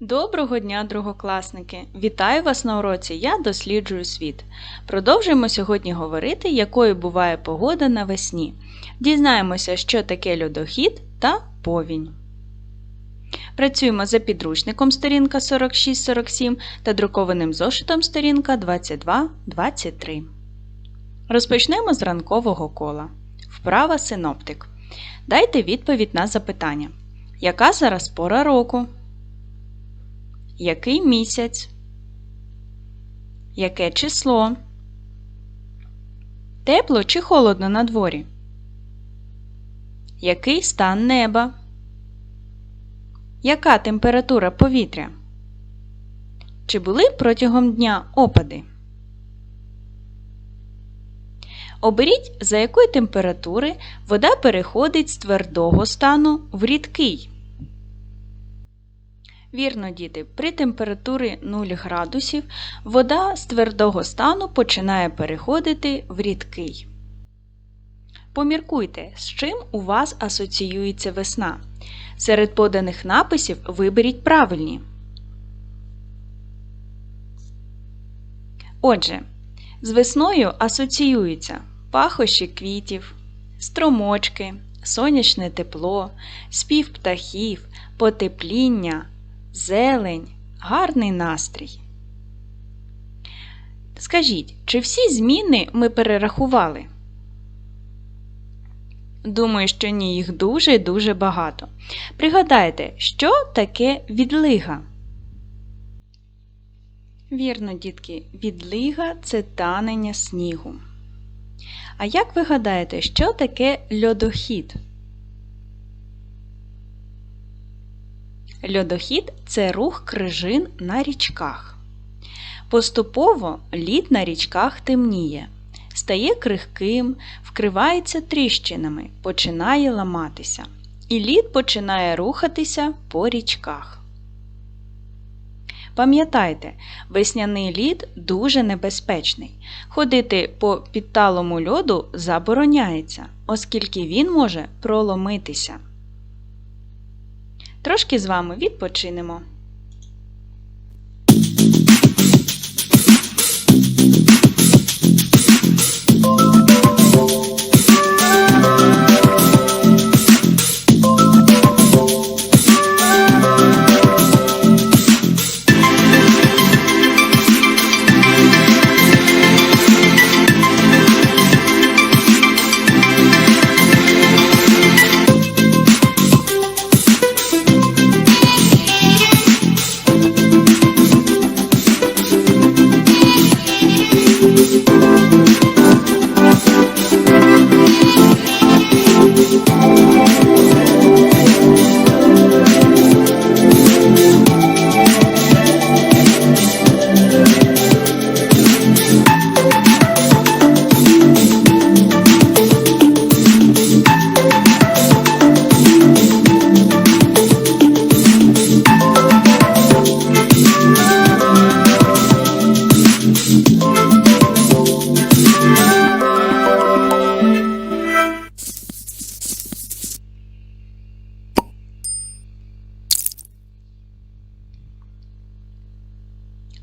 Доброго дня, другокласники! Вітаю вас на уроці Я досліджую світ. Продовжуємо сьогодні говорити, якою буває погода навесні. Дізнаємося, що таке льодохід та повінь. Працюємо за підручником сторінка 46-47 та друкованим зошитом сторінка 22-23. Розпочнемо з ранкового кола. Вправа синоптик. Дайте відповідь на запитання. Яка зараз пора року? Який місяць? Яке число? Тепло чи холодно на дворі? Який стан неба? Яка температура повітря? Чи були протягом дня опади? Оберіть, за якої температури вода переходить з твердого стану в рідкий. Вірно, діти, при температурі 0 градусів вода з твердого стану починає переходити в рідкий. Поміркуйте, з чим у вас асоціюється весна. Серед поданих написів виберіть правильні. Отже, з весною асоціюються пахощі квітів, струмочки, сонячне тепло, спів птахів, потепління зелень, гарний настрій. Скажіть, чи всі зміни ми перерахували? Думаю, що ні, їх дуже і дуже багато. Пригадайте, що таке відлига? Вірно, дітки, відлига це танення снігу. А як ви гадаєте, що таке льодохід? Льодохід це рух крижин на річках. Поступово лід на річках темніє, стає крихким, вкривається тріщинами, починає ламатися. І лід починає рухатися по річках. Пам'ятайте, весняний лід дуже небезпечний. Ходити по підталому льоду забороняється, оскільки він може проломитися. Трошки з вами відпочинемо.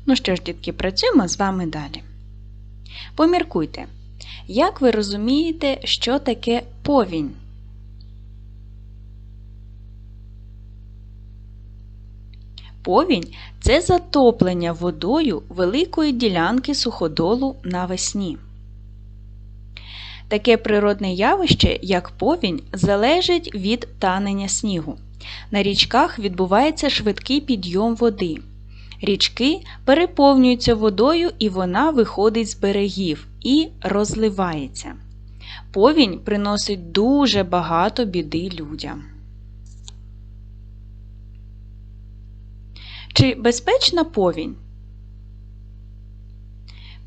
Ну що ж, дітки, працюємо з вами далі. Поміркуйте, як ви розумієте, що таке повінь? Повінь це затоплення водою великої ділянки суходолу навесні. Таке природне явище, як повінь, залежить від танення снігу. На річках відбувається швидкий підйом води. Річки переповнюються водою і вона виходить з берегів і розливається. Повінь приносить дуже багато біди людям. Чи безпечна повінь?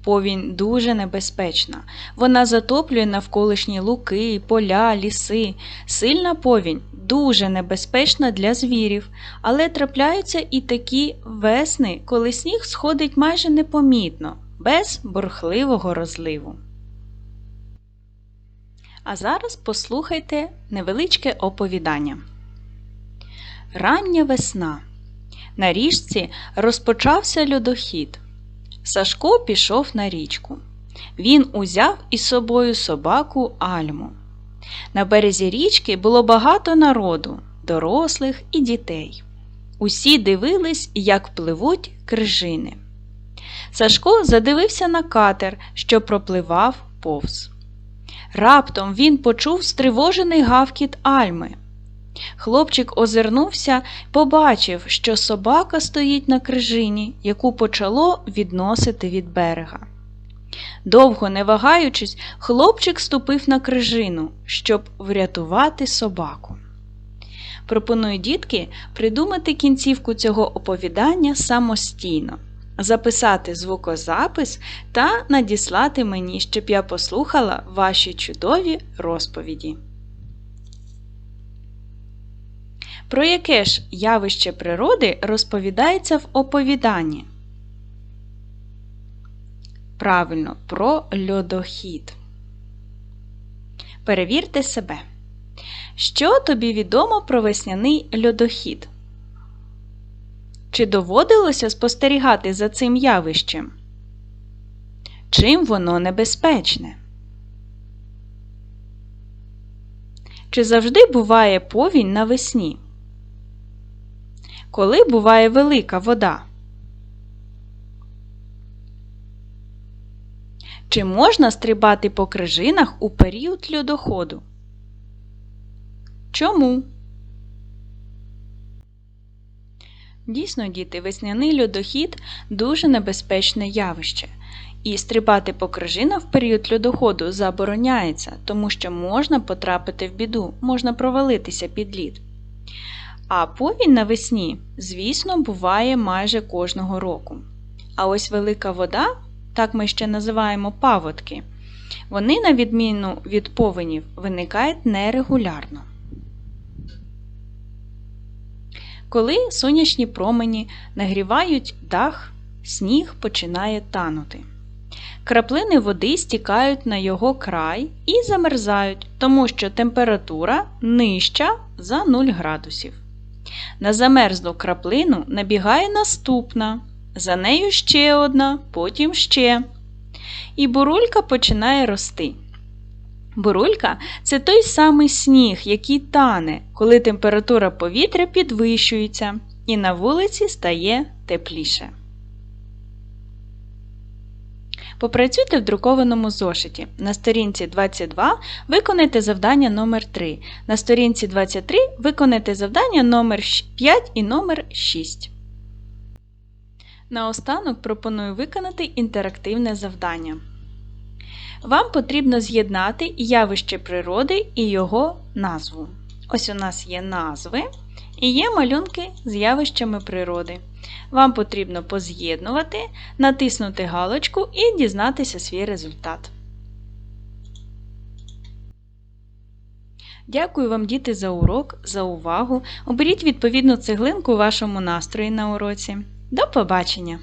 Повінь дуже небезпечна. Вона затоплює навколишні луки, поля, ліси. Сильна повінь дуже небезпечна для звірів, але трапляються і такі весни, коли сніг сходить майже непомітно, без бурхливого розливу. А зараз послухайте невеличке оповідання. Рання весна. На річці розпочався льодохід. Сашко пішов на річку. Він узяв із собою собаку Альму. На березі річки було багато народу, дорослих і дітей. Усі дивились, як пливуть крижини. Сашко задивився на катер, що пропливав повз. Раптом він почув стривожений гавкіт Альми. Хлопчик озирнувся побачив, що собака стоїть на крижині, яку почало відносити від берега. Довго не вагаючись, хлопчик ступив на крижину, щоб врятувати собаку. Пропоную дітки придумати кінцівку цього оповідання самостійно, записати звукозапис та надіслати мені, щоб я послухала ваші чудові розповіді. Про яке ж явище природи розповідається в оповіданні? Правильно, про льодохід. Перевірте себе. Що тобі відомо про весняний льодохід? Чи доводилося спостерігати за цим явищем? Чим воно небезпечне? Чи завжди буває повінь навесні? Коли буває велика вода? Чи можна стрибати по крижинах у період льодоходу? Чому? Дійсно, діти, весняний льодохід дуже небезпечне явище. І стрибати по крижинах в період льодоходу забороняється, тому що можна потрапити в біду, можна провалитися під лід. А повінь навесні, звісно, буває майже кожного року. А ось велика вода, так ми ще називаємо паводки, вони, на відміну від повенів, виникають нерегулярно. Коли сонячні промені нагрівають дах, сніг починає танути. Краплини води стікають на його край і замерзають, тому що температура нижча за 0 градусів. На замерзлу краплину набігає наступна, за нею ще одна, потім ще. І бурулька починає рости. Бурулька це той самий сніг, який тане, коли температура повітря підвищується і на вулиці стає тепліше. Попрацюйте в друкованому зошиті. На сторінці 22 виконайте завдання номер 3 На сторінці 23 виконайте завдання номер 5 і номер 6. Наостанок пропоную виконати інтерактивне завдання. Вам потрібно з'єднати явище природи і його назву. Ось у нас є назви і є малюнки з явищами природи. Вам потрібно поз'єднувати, натиснути галочку і дізнатися свій результат. Дякую вам, діти, за урок, за увагу. Оберіть відповідну цеглинку вашому настрої на уроці. До побачення!